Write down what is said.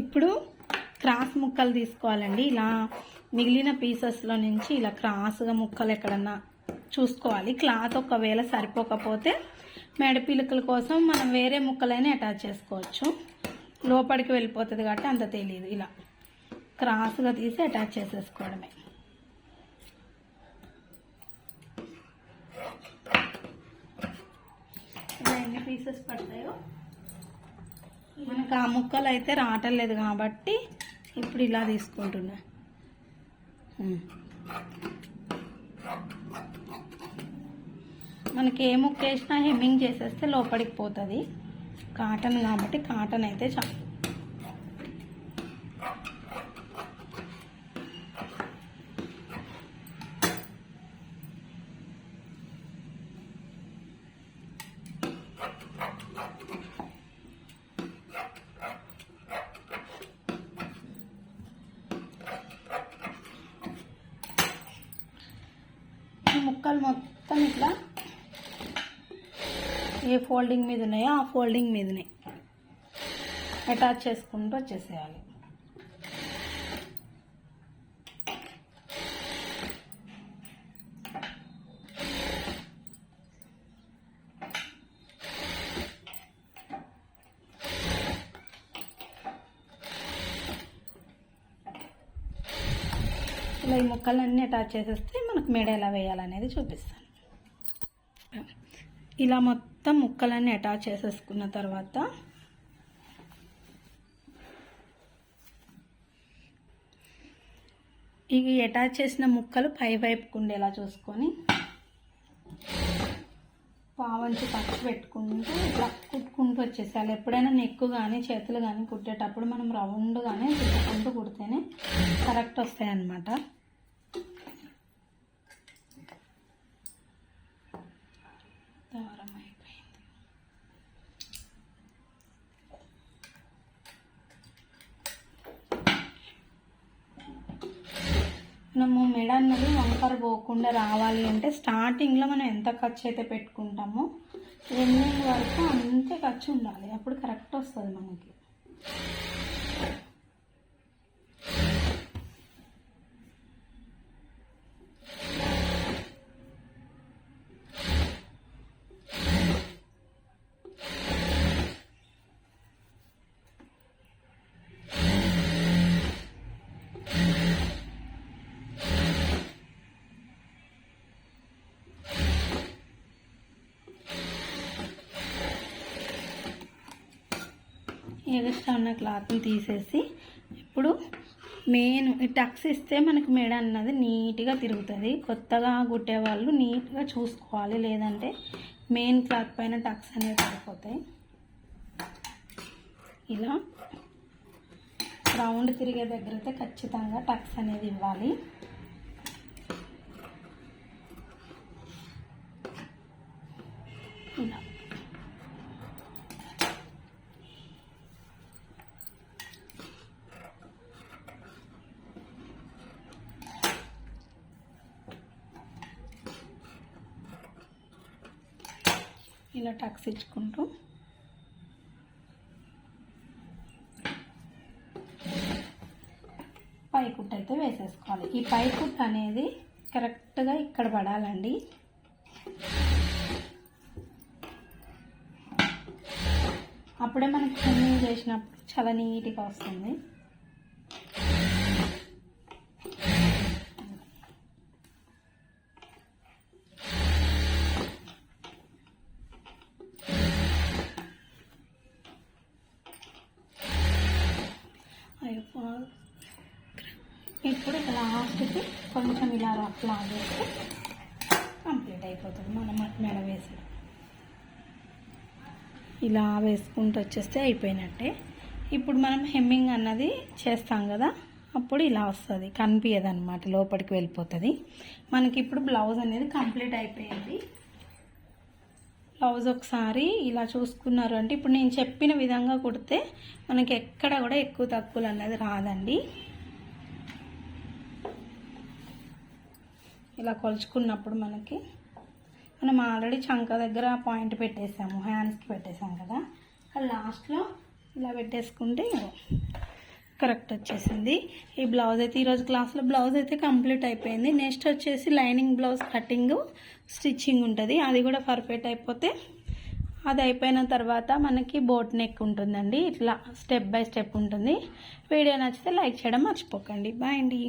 ఇప్పుడు క్రాస్ ముక్కలు తీసుకోవాలండి. ఇలా మిగిలిన పీసెస్లో నుంచి ఇలా క్రాస్గా ముక్కలు ఎక్కడన్నా చూసుకోవాలి. క్లాత్ ఒకవేళ సరిపోకపోతే మెడపిలుకల కోసం మనం వేరే ముక్కలైనా అటాచ్ చేసుకోవచ్చు. లోపలికి వెళ్ళిపోతుంది కాబట్టి అంత తెలియదు ఇలా క్రాస్గా తీసి అటాచ్ చేసేసుకోవడమే. ఇలా ఎన్ని పీసెస్ పడతాయో మనకు ఆ ముక్కలు అయితే రావటం కాబట్టి ఇప్పుడు ఇలా తీసుకుంటున్నా. మనకి ఏ ముక్క వేసినా హెమ్మింగ్ చేసేస్తే లోపలికి పోతుంది. కాటన్ కాబట్టి కాటన్ అయితే చాలు. ముక్కలు మొత్తం ఇట్లా ఏ ఫోల్డింగ్ మీద ఉన్నాయో ఆ ఫోల్డింగ్ మీదనే అటాచ్ చేసుకుంటూ వచ్చేసేయాలి. ఇలా ఈ ముక్కలన్నీ అటాచ్ చేసేస్తే మనకు మేడ ఎలా వేయాలనేది చూపిస్తాను. ఇలా మొత్తం ముక్కలన్నీ అటాచ్ చేసేసుకున్న తర్వాత ఇవి అటాచ్ చేసిన ముక్కలు పై వైపుకు ఉండేలా చూసుకొని పావంచి పచ్చి పెట్టుకుంటూ ఇట్లా కుట్టుకుంటూ వచ్చేసేయాలి. ఎప్పుడైనా నెక్కు కానీ చేతులు కానీ కుట్టేటప్పుడు మనం రౌండ్గానే కుట్టుకుంటూ కుడితేనే కరెక్ట్ వస్తాయి అన్నమాట దారం అయిపోయింది మనము మెడ అన్నది వంకర పోకుండా రావాలి అంటే స్టార్టింగ్లో మనం ఎంత ఖర్చు అయితే పెట్టుకుంటామో ఎండింగ్ వరకు అంతే ఖర్చు ఉండాలి. అప్పుడు కరెక్ట్ వస్తుంది మనకి. ఎగస్ట్రా ఉన్న క్లాత్ని తీసేసి ఇప్పుడు మెయిన్ ఈ టక్స్ ఇస్తే మనకి మెడ అన్నది నీట్గా తిరుగుతుంది. కొత్తగా కుట్టే వాళ్ళు నీట్గా చూసుకోవాలి. లేదంటే మెయిన్ క్లాత్ పైన టక్స్ అనేవి పడిపోతాయి. ఇలా రౌండ్ తిరిగే దగ్గర అయితే ఖచ్చితంగా టక్స్ అనేది ఇవ్వాలి ఇలా ఇలా టక్స్ ఇచ్చుకుంటూ పైకుట్ అయితే వేసేసుకోవాలి. ఈ పైకుట్ అనేది కరెక్ట్గా ఇక్కడ పడాలండి. అప్పుడే మనకి స్విమ్మింగ్ చేసినప్పుడు చాలా నీట్గా వస్తుంది. ఇప్పుడు లాస్ట్కి కొంచెం ఇలా రఫ్ లాగేస్తే కంప్లీట్ అయిపోతుంది. మనం మెడ వేసి. ఇలా వేసుకుంటూ వచ్చేస్తే అయిపోయినట్టే. ఇప్పుడు మనం హెమ్మింగ్ అన్నది చేస్తాం కదా అప్పుడు ఇలా వస్తుంది. కనిపించదు అనమాట లోపలికి వెళ్ళిపోతుంది. మనకి ఇప్పుడు బ్లౌజ్ అనేది కంప్లీట్ అయిపోయింది. బ్లౌజ్ ఒకసారి ఇలా చూసుకున్నారు అంటే ఇప్పుడు నేను చెప్పిన విధంగా కుడితే మనకి ఎక్కడ కూడా ఎక్కువ తక్కువలు అనేది రాదండి. ఇలా కొలుచుకున్నప్పుడు మనకి మనం ఆల్రెడీ చంక దగ్గర పాయింట్ పెట్టేసాము హ్యాండ్స్కి పెట్టేసాం కదా. లాస్ట్లో ఇలా పెట్టేసుకుంటే కరెక్ట్ వచ్చేసింది. ఈ బ్లౌజ్ అయితే ఈరోజు క్లాస్లో బ్లౌజ్ అయితే కంప్లీట్ అయిపోయింది. నెక్స్ట్ వచ్చేసి లైనింగ్ బ్లౌజ్ కటింగ్ స్టిచ్చింగ్ ఉంటుంది. అది కూడా పర్ఫెక్ట్ అయిపోతే అది అయిపోయిన తర్వాత మనకి బోట్ నెక్ ఉంటుందండి. ఇట్లా స్టెప్ బై స్టెప్ ఉంటుంది. వీడియో నచ్చితే లైక్ చేయడం మర్చిపోకండి. బాయ్ అండి.